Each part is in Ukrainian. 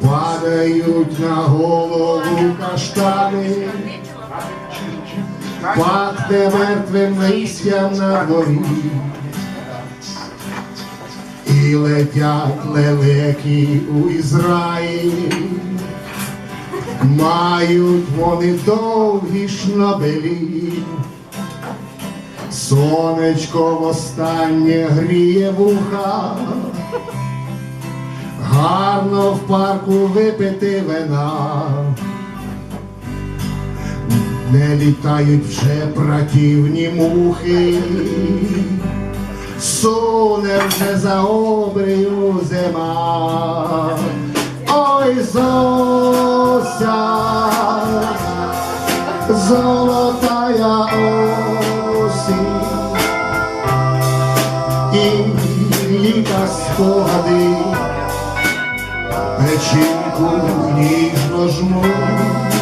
Падають на голову каштани, пахне мертвим листям на дворі. І летять лелеки у Ізраїлі, мають вони довгі шнобелі. Сонечко востаннє гріє вуха, гарно в парку випити вина. Не літають вже братівні мухи, суне вже за обрію зима. Ой, Зося, золотая осінь, і літа спогади, печінку ніжно жмуть.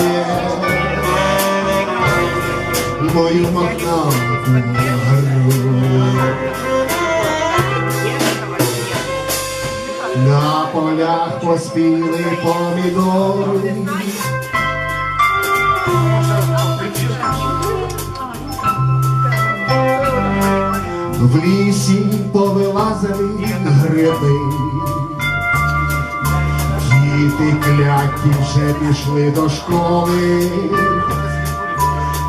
стискає мою мохнату грудь. На полях поспіли помідори, в лісі повилазили гриби. Діти кляті вже пішли до школи,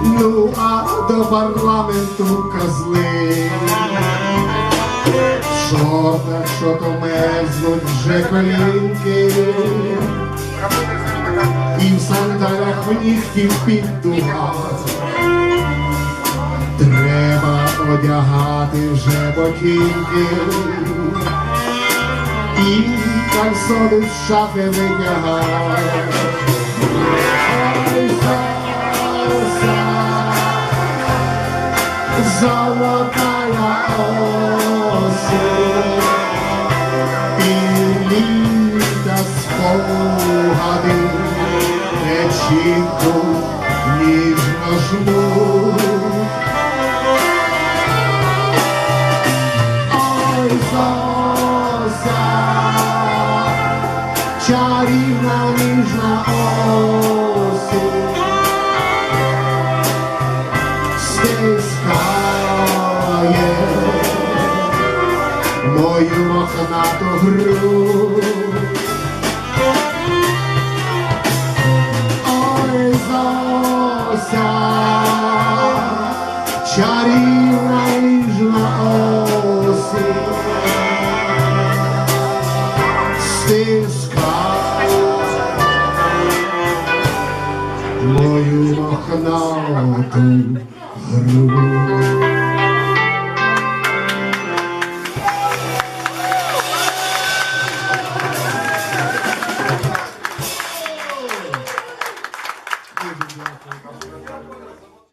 ну а до парламенту козли. Шорта, що то мерзнуть вже колінки, і в сандалях в під дуга. Треба одягати вже ботинки і кальсони з шафи витягати. Стискає мою мохнату грудь. Ой, Зося, чарівна ніжна осінь, мохнату грудь.